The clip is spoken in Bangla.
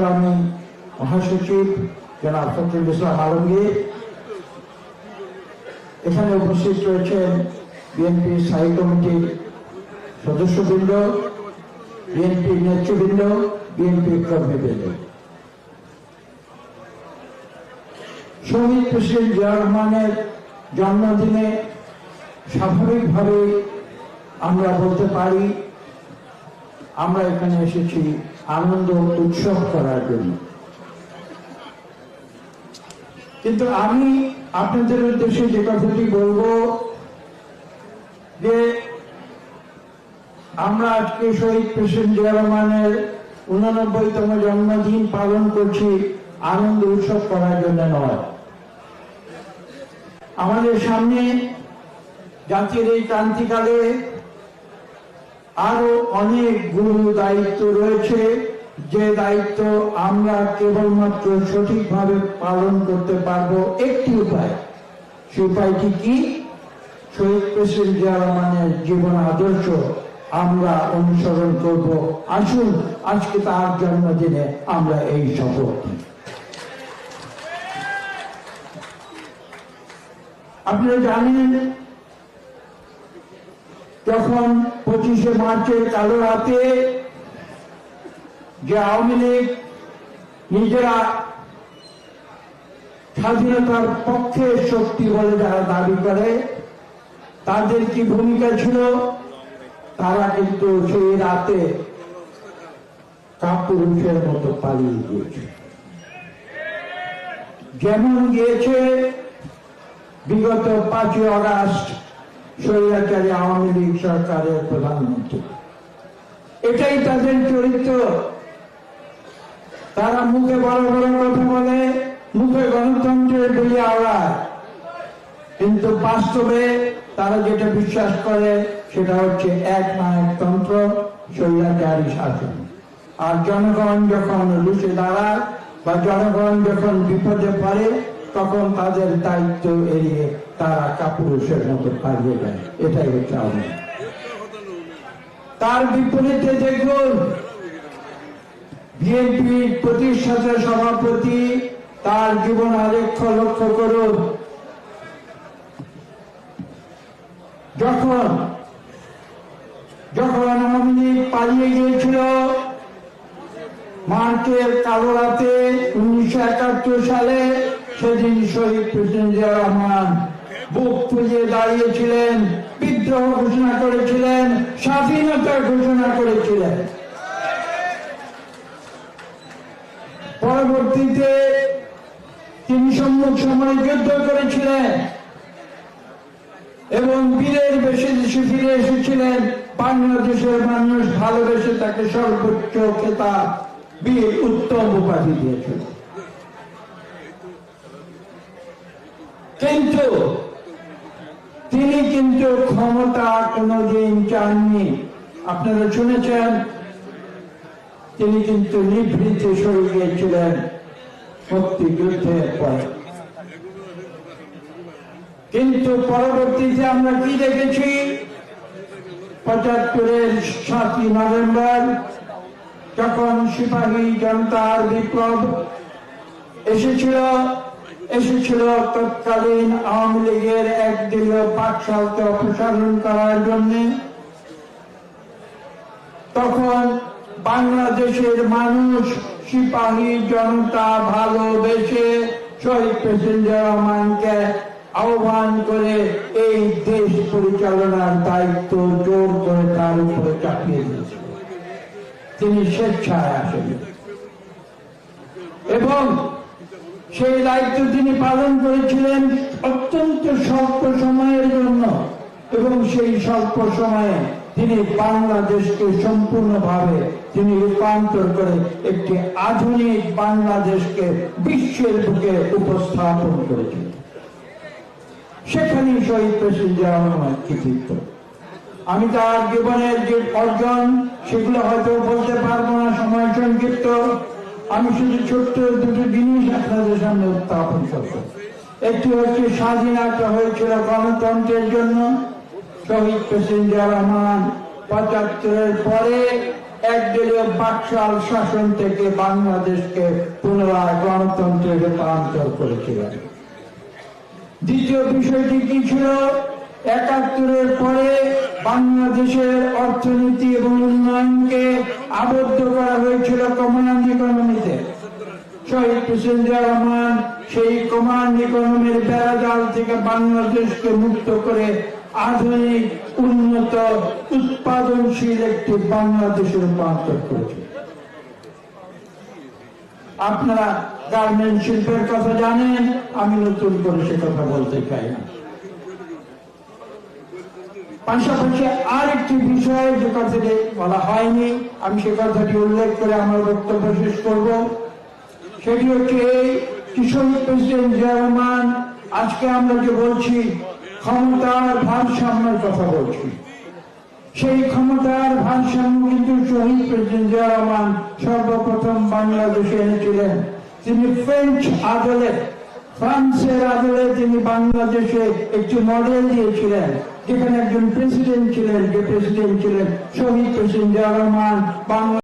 সংগ্রামী মহাসচিব জনাব ফখরুল ইসলাম আলমগীর। এখানে উপস্থিত রয়েছেন বিএনপি স্থায়ী কমিটির সদস্যবৃন্দ, বিএনপি নেতৃবৃন্দ, বিএনপি কর্মীবৃন্দ। শহীদ প্রেসিডেন্ট জিয়া রহমানের জন্মদিনে স্বাভাবিকভাবে আমরা বলতে পারি, আমরা এখানে এসেছি আনন্দ উৎসব করার জন্য। কিন্তু আমি আপনাদের উদ্দেশ্যে যে কথাটি বলব, যে আমরা আজকে শহীদ প্রেসিডেন্ট জিয়া রহমানের উননব্বইতম জন্মদিন পালন করছি, আনন্দ উৎসব করার জন্য নয়। আমাদের সামনে জাতির এই ক্রান্তিকালে আরও অনেক গুরু দায়িত্ব রয়েছে। যে দায়িত্ব আমরা কেবলমাত্র সঠিকভাবে পালন করতে পারব একটি উপায়। সে উপায়টি কি? শহীদ প্রেসিডেন্ট জিয়া জীবন আদর্শ আমরা অনুসরণ করব। আসুন, আজকে তার জন্মদিনে আমরা এই শপথ। আপনারা জানেন যখন পঁচিশে মার্চের কালো রাতে যে আওয়ামী লীগ নিজেরা স্বাধীনতার পক্ষের শক্তি বলে যারা দাবি করে, তাদের কি ভূমিকা ছিল? তারা কিন্তু সেই রাতে কাপুরুষের মতো পালিয়ে গিয়েছে। যেমন গিয়েছে বিগত পাঁচই অগাস্ট আওয়ামী লীগ সরকারের প্রধানমন্ত্রী। এটাই তাদের চরিত্র। তারা মুখে বড় বড় কথা বলে, মুখে গণতন্ত্রের কিন্তু বাস্তবে তারা যেটা বিশ্বাস করে, সেটা হচ্ছে এক নায়কতন্ত্র, স্বৈরাচারী শাসন। আর জনগণ যখন লুচে দাঁড়ায় বা জনগণ যখন বিপদে পড়ে তখন তাদের দায়িত্ব এড়িয়ে তারা কাপুরুষের মতো পালিয়ে যায়। এটাই হচ্ছে আওয়ামী তার বিপরীতে দেখুন বিএনপির প্রতিষ্ঠাতা সভাপতি, তার জীবন আলেখ্য লক্ষ্য করুন। যখন যখন আওয়ামী লীগ পালিয়ে গিয়েছিল, মার্চের কালো রাতে উনিশশো একাত্তর সালে সেদিন শহীদ প্রেসিডেন্ট রহমান বুক ফুলিয়ে দাঁড়িয়েছিলেন, বিদ্রোহ ঘোষণা করেছিলেন, স্বাধীনতা ঘোষণা করেছিলেন। পরবর্তীতে তিনি সম্মুখ সময় যুদ্ধ করেছিলেন এবং বীরের বেশি দেশে ফিরে এসেছিলেন। বাংলাদেশের মানুষ ভালোবেসে তাকে সর্বোচ্চ খেতাব, বীর উত্তম উপাধি দিয়েছিল। কিন্তু তিনি কিন্তু ক্ষমতা কোনদিন চাননি। আপনারা শুনেছেন? তিনি কিন্তু নিভৃতে সরে গিয়েছিলেন মুক্তিযুদ্ধের পরে কিন্তু পরবর্তীতে আমরা কি দেখেছি? পঁচাত্তরের সাতই নভেম্বর, যখন সিপাহী জনতার বিপ্লব এসেছিল এসেছিল তৎকালীন আওয়ামী লীগের একদলীয় পাঠশালকে অপসারণ করার জন্য। তখন বাংলাদেশের মানুষ সিপাহী জনতা ভালোবেসে শহীদ জিয়া রহমানকে আহ্বান করে এই দেশ পরিচালনার দায়িত্ব জোর করে তার উপরে চাপিয়ে দিয়েছিল। তিনি স্বেচ্ছায় আসেন। এবং সেই দায়িত্ব তিনি পালন করেছিলেন অত্যন্ত স্বল্প সময়ের জন্য। এবং সেই স্বল্প সময়ে তিনি বাংলাদেশকে সম্পূর্ণভাবে তিনি রূপান্তর করে একটি আধুনিক বাংলাদেশকে বিশ্বের বুকে উপস্থাপন করেছিলেন সেখানেই শহীদ প্রেসিডেন্ট জিয়া রহমান কৃতিত্ব। আমি তার জীবনের যে অর্জন, সেগুলো হয়তো বলতে পারব না, সময় সংক্ষিপ্ত। আমি শুধু ছোট্ট দুটো জিনিস আপনাদের সামনে উত্থাপন করব। একটি হচ্ছে স্বাধীনতা হয়েছিল গণতন্ত্রের জন্য। শহীদ প্রেসিডেন্ট রহমান পঁচাত্তরের পরে একদলীয় বাকশাল শাসন থেকে বাংলাদেশকে পুনরায় গণতন্ত্রে রূপান্তর করেছিলেন। দ্বিতীয় বিষয়টি কি ছিল? একাত্তরের পরে বাংলাদেশের অর্থনীতি এবং উন্নয়নকে আবদ্ধ করা হয়েছিল ইকোনমিতে শহীদ প্রেসিডেন্ট রহমান সেই কমান্ড ইকোনমির বেড়াজাল থেকে বাংলাদেশকে মুক্ত করে আধুনিক, উন্নত, উৎপাদনশীল একটি বাংলাদেশের রূপান্তর করেছে। আপনারা গার্মেন্ট শিল্পের কথা জানেন, আমি নতুন করে সে কথা বলতে চাই না। পাশাপাশি আরেকটি বিষয় যে কথাটি বলা হয়নি, আমি সে কথাটি উল্লেখ করে আমার বক্তব্য শেষ করব। সেটি হচ্ছে এই শহীদ প্রেসিডেন্ট জিয়া রহমান, আজকে আমরা যে বলছি, ক্ষমতার ভারসাম্যের কথা বলছি। সেই ক্ষমতার ভারসাম্য কিন্তু শহীদ প্রেসিডেন্ট জিয়া সর্বপ্রথম বাংলাদেশে এনেছিলেন। তিনি ফ্রেঞ্চ আদলে, ফ্রান্সের আদলে তিনি বাংলাদেশে একটি মডেল দিয়েছিলেন, যেখানে একজন প্রেসিডেন্ট ছিলেন, যে প্রেসিডেন্ট ছিলেন শহীদ প্রেসিডেন্ট জিয়া বাংলা